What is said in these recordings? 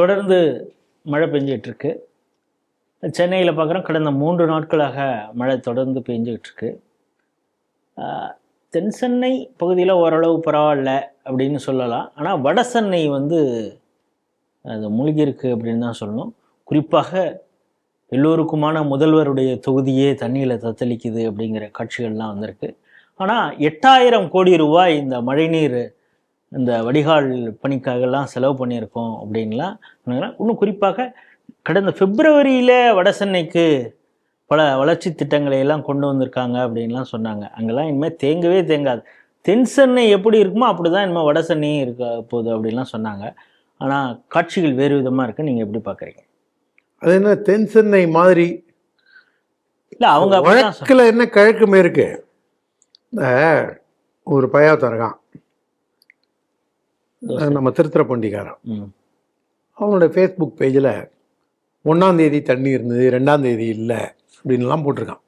தொடர்ந்து மழை பெஞ்சிகிட்ருக்கு. சென்னையில் பார்க்குறோம் கடந்த மூன்று நாட்களாக மழை தொடர்ந்து பெஞ்சிகிட்ருக்கு. தென் சென்னை பகுதியில் ஓரளவு பரவாயில்ல அப்படின்னு சொல்லலாம். ஆனால் வட சென்னை வந்து அது மூழ்கியிருக்கு அப்படின்னு தான் சொல்லணும். குறிப்பாக எல்லோருக்குமான முதல்வருடைய தொகுதியே தண்ணியில் தத்தளிக்குது அப்படிங்கிற காட்சிகள்லாம் வந்திருக்கு. ஆனால் எட்டாயிரம் கோடி ரூபாய் இந்த மழைநீர் இந்த வடிகால் பணிக்காகலாம் செலவு பண்ணியிருக்கோம் அப்படின்லாம். இன்னும் குறிப்பாக கடந்த பிப்ரவரியில் வட சென்னைக்கு பல வளர்ச்சி திட்டங்களை எல்லாம் கொண்டு வந்திருக்காங்க அப்படின்லாம் சொன்னாங்க. அங்கெல்லாம் இனிமேல் தேங்கவே தேங்காது. தென் சென்னை எப்படி இருக்குமோ அப்படி தான் இனிமேல் வட சென்னையும் இருக்க போகுது அப்படின்லாம் சொன்னாங்க. ஆனால் காட்சிகள் வேறு விதமாக இருக்கு. நீங்கள் எப்படி பார்க்குறீங்க அது என்ன தென் சென்னை மாதிரி? இல்லை அவங்க வழக்கில் என்ன கிழக்கு மேற்கு இந்த ஒரு பையாத்தம் இருக்கான் நம்ம திருத்துறப்பண்டிக்காரன் ம். அவனோட ஃபேஸ்புக் பேஜில் ஒன்றாந்தேதி தண்ணி இருந்தது ரெண்டாம் தேதி இல்லை அப்படின்லாம் போட்டிருக்கான்.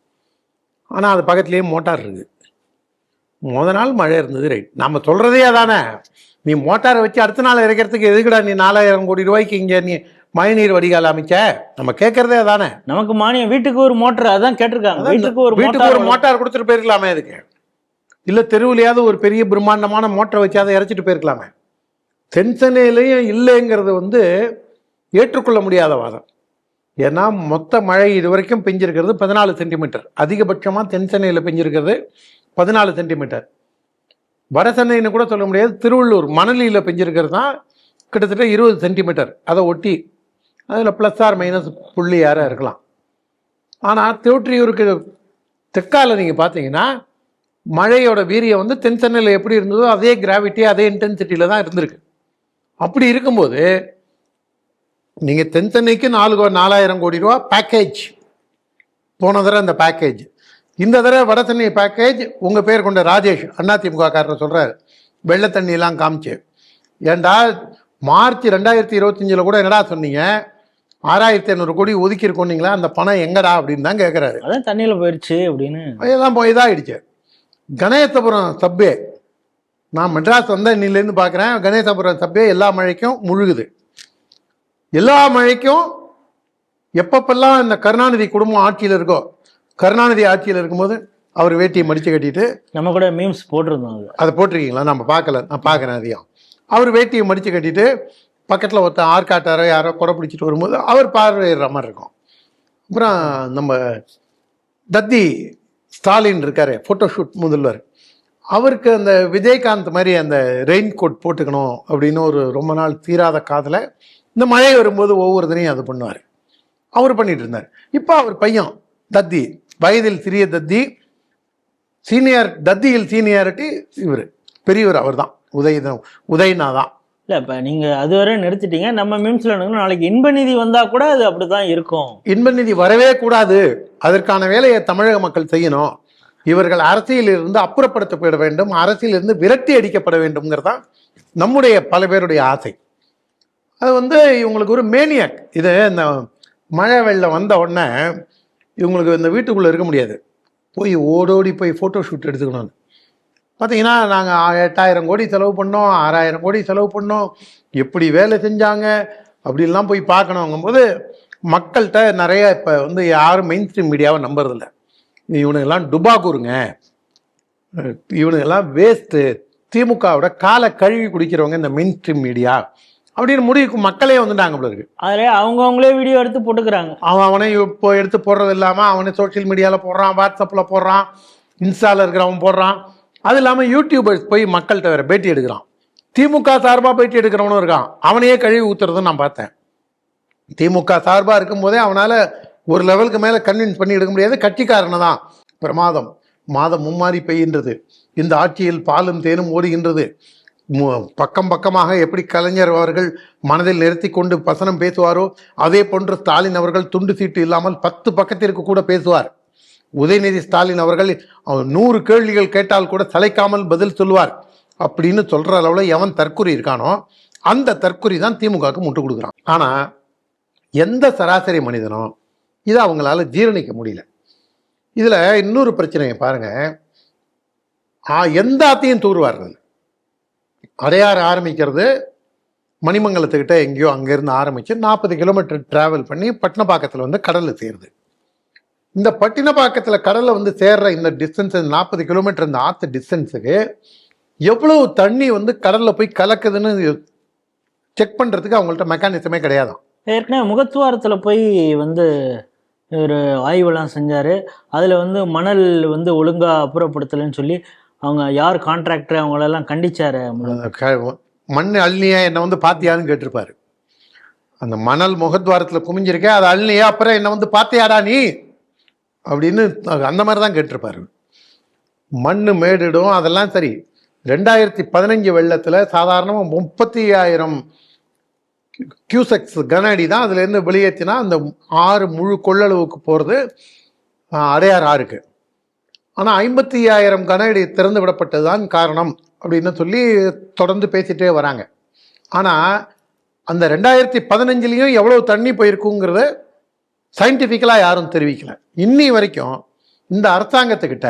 ஆனால் அது பக்கத்துலேயே மோட்டார் இருக்குது. முத நாள் மழை இருந்தது ரைட் நம்ம சொல்கிறதே அதானே? நீ மோட்டாரை வச்சு அடுத்த நாள் இறக்கிறதுக்கு எதுக்குடா நீ நாலாயிரம் கோடி ரூபாய்க்கு இங்கே நீ மழைநீர் வடிகால் அமைச்ச? நம்ம கேட்குறதே அதானே? நமக்கு மானியம் வீட்டுக்கு ஒரு மோட்டர் அதான் கேட்டிருக்காங்க. வீட்டுக்கு ஒரு வீட்டுக்கு ஒரு மோட்டார் மோட்டார் கொடுத்துட்டு போயிருக்கலாமே அதுக்கு. இல்லை தெருவுலையாவது ஒரு பெரிய பிரம்மாண்டமான மோட்டரை வச்சு அதை இறச்சிட்டு போயிருக்கலாமே. தென் சென்னையிலையும் இல்லைங்கிறது வந்து ஏற்றுக்கொள்ள முடியாத வாதம். ஏன்னா மொத்த மழை இது வரைக்கும் பெஞ்சிருக்கிறது பதினாலு சென்டிமீட்டர். அதிகபட்சமாக தென் சென்னையில் பெஞ்சிருக்கிறது பதினாலு சென்டிமீட்டர். வரசென்னைன்னு கூட சொல்ல முடியாது திருவள்ளூர் மணலியில் பெஞ்சிருக்கிறது தான் கிட்டத்தட்ட இருபது சென்டிமீட்டர். அதை ஒட்டி அதில் ப்ளஸ் ஆர் மைனஸ் புள்ளி யாராக இருக்கலாம். ஆனால் திருவொற்றியூருக்கு தெற்கால நீங்கள் பார்த்தீங்கன்னா மழையோட வீரியம் வந்து தென் சென்னையில் எப்படி இருந்ததோ அதே கிராவிட்டி அதே இன்டென்சிட்டியில் தான் இருந்திருக்கு. அப்படி இருக்கும்போது நீங்கள் தென் சென்னைக்கு நாலு நாலாயிரம் கோடி ரூபா பேக்கேஜ் போன தடவை அந்த பேக்கேஜ் இந்த தடவை வட சென்னை பேக்கேஜ் உங்கள் பேர் கொண்ட ராஜேஷ் அதிமுக காரர் சொல்கிறார் வெள்ளை தண்ணியெல்லாம் காமிச்சு. ஏன்டா மார்ச் ரெண்டாயிரத்தி இருபத்தஞ்சில் கூட என்னடா சொன்னீங்க? ஆறாயிரத்தி ஐநூறு கோடி ஒதுக்கி இருக்கோன்னீங்களா? அந்த பணம் எங்கடா அப்படின்னு தான் கேட்குறாரு அதான் தண்ணியில் போயிடுச்சு அப்படின்னு. எல்லாம் போய் ஆயிடுச்சு கணேசபுரம் சப்பே நான் மெட்ராஸ் வந்த இன்னிலேருந்து பார்க்குறேன் கணேசபுரம் சப்பே எல்லா மழைக்கும் முழுகுது. எல்லா மழைக்கும் எப்பப்பெல்லாம் இந்த கருணாநிதி குடும்பம் ஆட்சியில் இருக்கோ கருணாநிதி ஆட்சியில் இருக்கும்போது அவர் வேட்டியை மடித்து கட்டிட்டு நம்ம கூட மீம்ஸ் போட்டிருந்தோம் அது. அதை போட்டிருக்கீங்களா? நம்ம பார்க்கல. நான் பார்க்குறேன் அதையும் அவர் வேட்டியை மடித்து கட்டிட்டு பக்கத்தில் ஒருத்தன் ஆர்காட்டாரோ யாரோ கொடை பிடிச்சிட்டு வரும்போது அவர் பார்வையிடுற மாதிரி இருக்கும். அப்புறம் நம்ம தத்தி ஸ்டாலின் இருக்காரு ஃபோட்டோஷூட் முதல்வர். அவருக்கு அந்த விஜயகாந்த் மாதிரி அந்த ரெயின் கோட் போட்டுக்கணும் அப்படின்னு ஒரு ரொம்ப நாள் தீராத காதில் இந்த மழை வரும்போது ஒவ்வொருத்தனையும் அது பண்ணுவார். அவர் பண்ணிட்டு இருந்தார். இப்போ அவர் பையன் தத்தி வயதில் சிறிய தத்தி சீனியர் தத்தியில் சீனியாரிட்டி இவர். பெரியவர் அவர் தான் உதய உதயனா தான் இல்லை இப்போ நீங்கள் அதுவரை நிறுத்திட்டீங்க. நம்ம மீம்ஸில் நாளைக்கு இன்ப நிதி வந்தால் கூட அது அப்படி தான் இருக்கும். இன்ப நிதி வரவே கூடாது. அதற்கான வேலையை தமிழக மக்கள் செய்யணும். இவர்கள் அரசியலிருந்து அப்புறப்படுத்தப்பட வேண்டும் அரசியலிருந்து விரட்டி அடிக்கப்பட வேண்டும்ங்கிறதான் நம்முடைய பல பேருடைய ஆசை. அது வந்து இவங்களுக்கு ஒரு மேனியாக். இது இந்த மழை வெள்ளம் வந்த உடனே இவங்களுக்கு இந்த வீட்டுக்குள்ளே இருக்க முடியாது. போய் ஓடோடி போய் ஃபோட்டோ ஷூட் எடுத்துக்கணும்னு. பார்த்தீங்கன்னா நாங்கள் எட்டாயிரம் கோடி செலவு பண்ணோம் ஆறாயிரம் கோடி செலவு பண்ணோம். எப்படி வேலை செஞ்சாங்க அப்படிலாம் போய் பார்க்கணுங்கும்போது மக்கள்கிட்ட நிறைய இப்போ வந்து யாரும் மெயின் ஸ்ட்ரீம் மீடியாவை நம்புறதில்லை. இவனுங்கெல்லாம் டுபாக்கூருங்க அஹ் இவனுங்கெல்லாம் வேஸ்ட்டு திமுகவோட காலை கழுவி குடிக்கிறவங்க இந்த மெயின் ஸ்ட்ரீம் மீடியா அப்படின்னு முடிவுக்கு மக்களே வந்துட்டாங்க போல இருக்கு. அதில் அவங்கவுங்களே வீடியோ எடுத்து போட்டுக்கிறாங்க. அவன் அவனே இப்போ எடுத்து போடுறது இல்லாமல் அவனே சோஷியல் மீடியாவில் போடுறான் வாட்ஸ்அப்பில் போடுறான் இன்ஸ்டாவில் இருக்கிறவன் போடுறான். அது இல்லாமல் யூடியூபர்ஸ் போய் மக்கள்கிட்ட வேற பேட்டி எடுக்கிறான். திமுக சார்பாக பேட்டி எடுக்கிறவனும் இருக்கான். அவனையே கழுவி ஊத்துறதும் நான் பார்த்தேன். திமுக சார்பாக இருக்கும்போதே அவனால் ஒரு லெவலுக்கு மேலே கன்வின்ஸ் பண்ணி எடுக்க முடியாது. கட்சிக்காரனை தான். பிரமாதம். மாதம் மும்மாறி பெய்கின்றது. இந்த ஆட்சியில் பாலும் தேனும் ஓடுகின்றது. பக்கம் பக்கமாக எப்படி கலைஞர் அவர்கள் மனதில் நிறுத்தி கொண்டு வசனம் பேசுவாரோ அதே போன்று ஸ்டாலின் அவர்கள் துண்டு சீட்டு இல்லாமல் பத்து பக்கத்திற்கு கூட பேசுவார். உதயநிதி ஸ்டாலின் அவர்கள் அவர் நூறு கேள்விகள் கேட்டால் கூட சளைக்காமல் பதில் சொல்லுவார். அப்படின்னு சொல்கிற அளவில் எவன் தற்குறி இருக்கானோ அந்த தற்குறி தான் திமுகவுக்கு முட்டு கொடுக்குறான். ஆனால் எந்த சராசரி மனிதனும் இதை அவங்களால ஜீரணிக்க முடியல. இதில் இன்னொரு பிரச்சனையை பாருங்கள் எந்த ஆத்தையும் தூர்வார்கள் அடையாறு ஆரம்பிக்கிறது மணிமங்கலத்துக்கிட்ட எங்கேயோ அங்கேருந்து ஆரம்பித்து நாற்பது கிலோமீட்டர் ட்ராவல் பண்ணி பட்டினப்பாக்கத்தில் வந்து கடலில் சேருது. இந்த பட்டினப்பாக்கத்தில் கடலில் வந்து சேர்ற இந்த டிஸ்டன்ஸ் நாற்பது கிலோமீட்டர் இந்த ஆற்று டிஸ்டன்ஸுக்கு எவ்வளவு தண்ணி வந்து கடலில் போய் கலக்குதுன்னு செக் பண்ணுறதுக்கு அவங்கள்ட்ட மெக்கானிசமே கிடையாது ஏற்கனவே முகத்துவாரத்தில் போய் வந்து ஒரு ஆய்வெல்லாம் செஞ்சார். அதில் வந்து மணல் வந்து ஒழுங்காக அப்புறப்படுத்தலைன்னு சொல்லி அவங்க யார் கான்ட்ராக்டர் அவங்களெல்லாம் கண்டிச்சாரு? க- மண் அள்ளியா என்னை வந்து பார்த்தியான்னு கேட்டிருப்பாரு. அந்த மணல் முகத்வாரத்தில் குமிஞ்சிருக்கே அதை அள்ளியா அப்புறம் என்னை வந்து பார்த்தியாடா நீ? அப்படின்னு அந்த மாதிரி தான் கேட்டிருப்பாரு. மண் மேடிடும் அதெல்லாம் சரி. ரெண்டாயிரத்தி பதினஞ்சு வெள்ளத்தில் சாதாரணமாக முப்பத்தி ஆயிரம் கியூசெக்ஸ் கன அடி தான் அதுலேருந்து வெளியேற்றினா அந்த ஆறு முழு கொள்ளளவுக்கு போகிறது அடையார் ஆறுக்கு. ஆனால் ஐம்பத்தி ஆயிரம் கன அடி திறந்து விடப்பட்டது தான் காரணம் அப்படின்னு சொல்லி தொடர்ந்து பேசிகிட்டே வராங்க. ஆனால் அந்த ரெண்டாயிரத்தி பதினஞ்சுலேயும் எவ்வளோ தண்ணி போயிருக்குங்கிறத சயின்டிஃபிக்கலாக யாரும் தெரிவிக்கல. இன்னி வரைக்கும் இந்த அரசாங்கத்துக்கிட்ட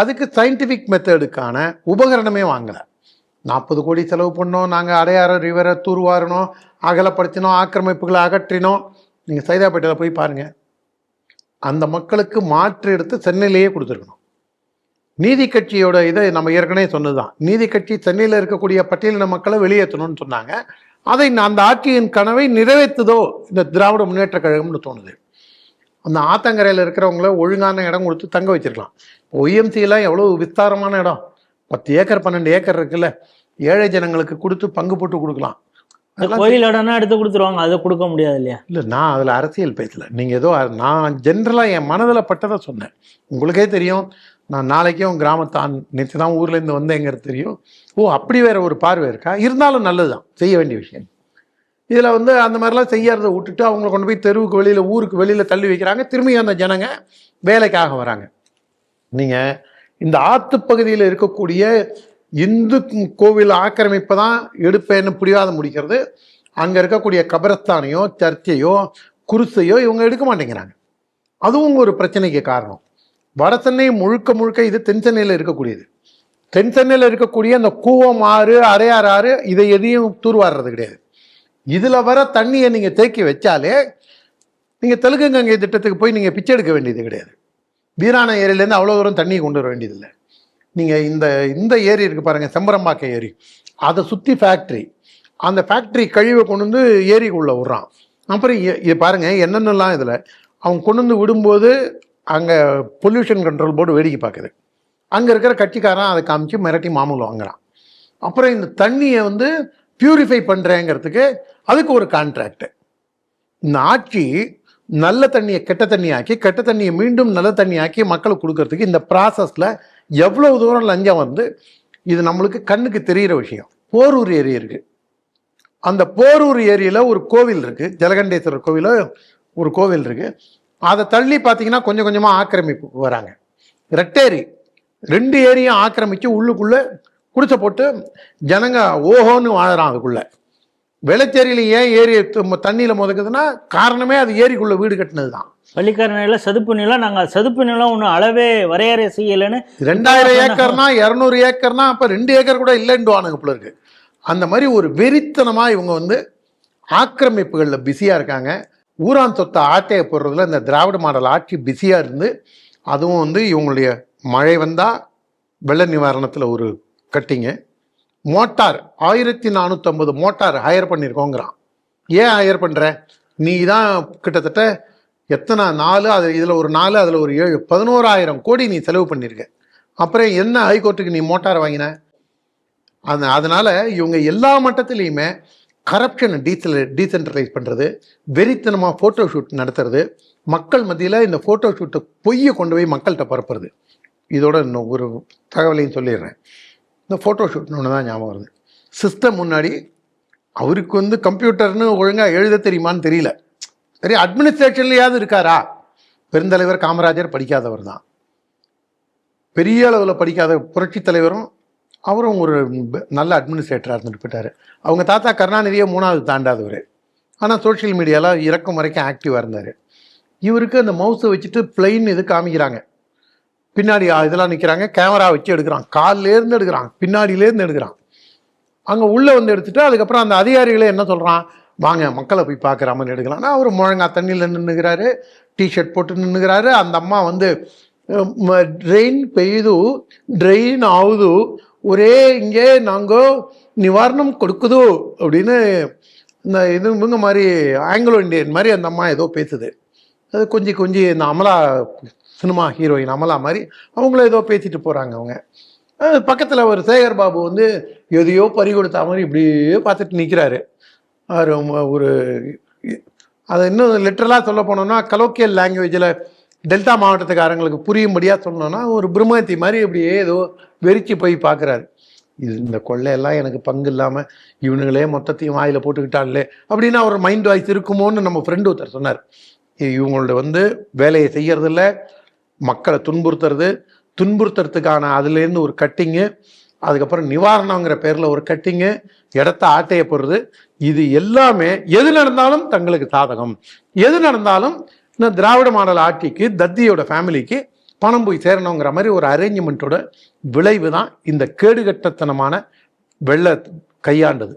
அதுக்கு சயின்டிஃபிக் மெத்தடுக்கான உபகரணமே வாங்கலை. நாற்பது கோடி செலவு பண்ணோம். நாங்கள் அடையாறு ரிவரை தூர்வாரினோம் அகலப்படுத்தினோம் ஆக்கிரமிப்புகளை அகற்றினோம். நீங்கள் சைதாப்பேட்டையில் போய் பாருங்கள் அந்த மக்களுக்கு மாற்று எடுத்து சென்னையிலேயே கொடுத்துருக்கணும். நீதி கட்சியோட இதை நம்ம ஏற்கனவே சொன்னதுதான். நீதி கட்சி சென்னையில் இருக்கக்கூடிய பட்டியலின மக்களை வெளியேற்றணும்னு சொன்னாங்க. அதை அந்த ஆட்சியின் கனவை நிறைவேற்றுதோ இந்த திராவிட முன்னேற்ற கழகம்னு தோணுது. அந்த ஆத்தங்கரையில் இருக்கிறவங்கள ஒழுங்கான இடம் கொடுத்து தங்க வச்சிருக்கலாம். ஒய்எம்சிலாம் எவ்வளோ விஸ்தாரமான இடம். பத்து ஏக்கர் பன்னெண்டு ஏக்கர் இருக்குல்ல ஏழை ஜனங்களுக்கு கொடுத்து பங்கு போட்டு கொடுக்கலாம். கோயில் இடம்னா எடுத்து கொடுத்துருவாங்க அதை கொடுக்க முடியாது இல்லையா? இல்லை நான் அதில் அரசியல் பேசல. நீங்கள் ஏதோ நான் ஜென்ரலாக என் மனதில் பட்டதை சொன்னேன். உங்களுக்கே தெரியும் நான் நாளைக்கும் கிராமத்தான் நேற்று தான் ஊர்லேருந்து வந்தேங்கிறது தெரியும். ஓ அப்படி வேற ஒரு பார்வை இருக்கா? இருந்தாலும் நல்லது தான் செய்ய வேண்டிய விஷயம். இதில் வந்து அந்த மாதிரிலாம் செய்யறதை விட்டுட்டு அவங்கள கொண்டு போய் தெருவுக்கு வெளியில் ஊருக்கு வெளியில் தள்ளி வைக்கிறாங்க. திரும்பி அந்த ஜனங்க வேலைக்காக வராங்க. நீங்கள் இந்த ஆத்து பகுதியில் இருக்கக்கூடிய இந்து கோவில் ஆக்கிரமிப்பை தான் எடுப்பேன்னு புரியாத முடிக்கிறது. அங்கே இருக்கக்கூடிய கபரஸ்தானையோ சர்ச்சையோ குருசையோ இவங்க எடுக்க மாட்டேங்கிறாங்க. அதுவும் ஒரு பிரச்சனைக்கு காரணம். வரசென்னை முழுக்க முழுக்க இது தென்சென்னையில் இருக்கக்கூடியது. தென்சென்னையில் இருக்கக்கூடிய அந்த கூவம் ஆறு அரையாறு ஆறு இதை எதையும் தூர்வாடுறது கிடையாது. இதில் வர தண்ணியை நீங்கள் தேக்கி வச்சாலே நீங்கள் தெலுங்கு கங்கை திட்டத்துக்கு போய் நீங்கள் பிச்சை எடுக்க வேண்டியது கிடையாது. வீராண ஏரியிலேருந்து அவ்வளோ தூரம் தண்ணி கொண்டு வர வேண்டியதில்லை. நீங்கள் இந்த இந்த ஏரி இருக்குது பாருங்கள் செம்பரம்பாக்கை ஏரி. அதை சுற்றி ஃபேக்ட்ரி அந்த ஃபேக்ட்ரி கழிவை கொண்டு வந்து ஏரிக்குள்ளே விட்றான். அப்புறம் இது பாருங்கள் என்னென்னலாம் இதில் அவன் கொண்டு வந்து விடும்போது அங்கே பொல்யூஷன் கண்ட்ரோல் போர்டு வேடிக்கை பார்க்குது அங்கே இருக்கிற கட்சிக்காரன் அதை காமிச்சு மிரட்டி மாமூல் வாங்குறான். அப்புறம் இந்த தண்ணியை வந்து பியூரிஃபை பண்ணுறேங்கிறதுக்கு அதுக்கு ஒரு கான்ட்ராக்டு இந்த ஆட்சி நல்ல தண்ணியை கெட்ட தண்ணியாக்கி கெட்ட தண்ணியை மீண்டும் நல்ல தண்ணியாக்கி மக்களுக்கு கொடுக்கறதுக்கு இந்த ப்ராசஸில் எவ்வளோ தூரம் லஞ்சம் வந்து இது நம்மளுக்கு கண்ணுக்கு தெரிகிற விஷயம். போரூர் ஏரி இருக்குது அந்த போரூர் ஏரியில் ஒரு கோவில் இருக்குது ஜலகண்டேஸ்வரர் கோவிலோ ஒரு கோவில் இருக்குது அதை தள்ளி பார்த்தீங்கன்னா கொஞ்சம் கொஞ்சமாக ஆக்கிரமிப்பு வராங்க. ரெட்டேரி ரெண்டு ஏரியும் ஆக்கிரமித்து உள்ளுக்குள்ளே குடிச்ச போட்டு ஜனங்க ஓஹோன்னு வாழறான் அதுக்குள்ளே. வெள்ளச்சேரியில் ஏன் ஏரி தண்ணியில் முதக்குதுன்னா காரணமே அது ஏரிக்குள்ளே வீடு கட்டினது தான் பள்ளிக்கார நிலம் சதுப்பு நிலம் நாங்கள் சதுப்பு நிலம் ஒன்றும் அளவே வரையறை செய்யலைன்னு ரெண்டாயிரம் ஏக்கர்னா இரநூறு ஏக்கர்னா அப்போ ரெண்டு ஏக்கர் கூட இல்லைன்டுவானுங்க போல இருக்கு. அந்த மாதிரி ஒரு வெறித்தனமாக இவங்க வந்து ஆக்கிரமிப்புகளில் பிஸியாக இருக்காங்க. ஊரான் சொத்தை ஆட்டையை போடுறதுல இந்த திராவிட மாடல் ஆட்சி பிஸியாக இருந்து அதுவும் வந்து இவங்களுடைய மழை வந்தால் வெள்ள நிவாரணத்தில் ஒரு கட்டிங்க. மோட்டார் ஆயிரத்தி நானூற்றம்பது மோட்டார் ஹையர் பண்ணியிருக்கோங்கிறான் ஏன் ஹையர் பண்ணுற நீ தான் கிட்டத்தட்ட எத்தனை நாலு அது இதில் ஒரு நாலு அதில் ஒரு ஏழு பதினோராயிரம் கோடி நீ செலவு பண்ணியிருக்க அப்புறம் என்ன ஹைகோர்ட்டுக்கு நீ மோட்டார் வாங்கின? அது அதனால் இவங்க எல்லா மட்டத்துலேயுமே கரப்ஷனை டீசல் டீசென்ட்ரலைஸ் பண்ணுறது வெறித்தனமாக ஃபோட்டோ ஷூட் நடத்துறது மக்கள் மத்தியில் இந்த ஃபோட்டோ ஷூட்டை பொய்யை கொண்டு போய் மக்கள்கிட்ட பரப்புறது. இதோட இன்னும் ஒரு தகவலையும் சொல்லிடுறேன். இந்த ஃபோட்டோ ஷூட்னு ஒன்று தான் ஞாபகம் வருது. சிஸ்டம் முன்னாடி அவருக்கு வந்து கம்ப்யூட்டர்னு ஒழுங்காக எழுத தெரியுமான்னு தெரியல. சரி அட்மினிஸ்ட்ரேஷன்லையாவது இருக்காரா? பெருந்தலைவர் காமராஜர் படிக்காதவர் தான். பெரிய அளவில் படிக்காத புரட்சி தலைவரும் அவரும் ஒரு நல்ல அட்மினிஸ்ட்ரேட்டராக இருந்துட்டு போயிட்டார். அவங்க தாத்தா கருணாநிதியை மூணாவது தாண்டாதவர். ஆனால் சோஷியல் மீடியாவில் இறக்கும் வரைக்கும் ஆக்டிவாக இருந்தார். இவருக்கு அந்த மவுஸை வச்சுட்டு பிளெயின் இது காமிக்கிறாங்க. பின்னாடி இதெல்லாம் நிற்கிறாங்க கேமரா வச்சு எடுக்கிறான். கால்லேருந்து எடுக்கிறான். பின்னாடியிலேருந்து எடுக்கிறான். அங்கே உள்ளே வந்து எடுத்துட்டு அதுக்கப்புறம் அந்த அதிகாரிகளே என்ன சொல்கிறான் வாங்க மக்களை போய் பார்க்குறாமன்னு எடுக்கலாம். நான் அவர் முழங்கா தண்ணியில் நின்றுக்கிறாரு டிஷர்ட் போட்டு நின்றுக்கிறாரு அந்த அம்மா வந்து ட்ரெயின் பெய்யுது ட்ரெயின் ஆகுது. ஒரே இங்கே நாங்கள் நிவாரணம் கொடுக்குது அப்படின்னு இந்த இது இவங்க மாதிரி ஆங்கிலோ இந்தியன் மாதிரி அந்த அம்மா ஏதோ பேசுது. அது கொஞ்சம் கொஞ்சம் இந்த அமலா சினிமா ஹீரோயின் அமலா மாதிரி அவங்களும் ஏதோ பேசிட்டு போகிறாங்க அவங்க. பக்கத்தில் ஒரு சேகர் பாபு வந்து எதையோ பறி கொடுத்த மாதிரி இப்படியே பார்த்துட்டு நிற்கிறாரு அவர் ஒரு அதை இன்னும் லிட்டரலாக சொல்ல போனோம்னா கலோக்கியல் லாங்குவேஜில் டெல்டா மாவட்டத்துக்காரங்களுக்கு புரியும்படியாக சொன்னோன்னா ஒரு பிரம்மத்தி மாதிரி இப்படியே ஏதோ வெறிச்சு போய் பார்க்குறாரு. இது இந்த கொள்ளையெல்லாம் எனக்கு பங்கு இல்லாமல் இவனுங்களே மொத்தத்தையும் வாயில் போட்டுக்கிட்டாங்களே அப்படின்னு அவர் மைண்ட் வாய்ஸ் இருக்குமோன்னு நம்ம ஃப்ரெண்டு ஒருத்தர் சொன்னார். இவங்களோட வந்து வேலையை செய்யறதில்ல. மக்களை துன்புறுத்துறது. துன்புறுத்துறதுக்கான அதுலேருந்து ஒரு கட்டிங்கு அதுக்கப்புறம் நிவாரணங்கிற பேரில் ஒரு கட்டிங்கு இடத்த ஆட்டைய போடுறது இது எல்லாமே எது நடந்தாலும் தங்களுக்கு சாதகம். எது நடந்தாலும் இந்த திராவிட மாடல் ஆட்சிக்கு தத்தியோட ஃபேமிலிக்கு பணம் போய் சேரணுங்கிற மாதிரி ஒரு அரேஞ்ச்மெண்ட்டோட விளைவு தான் இந்த கேடுகட்டத்தனமான வெள்ள கையாண்டது.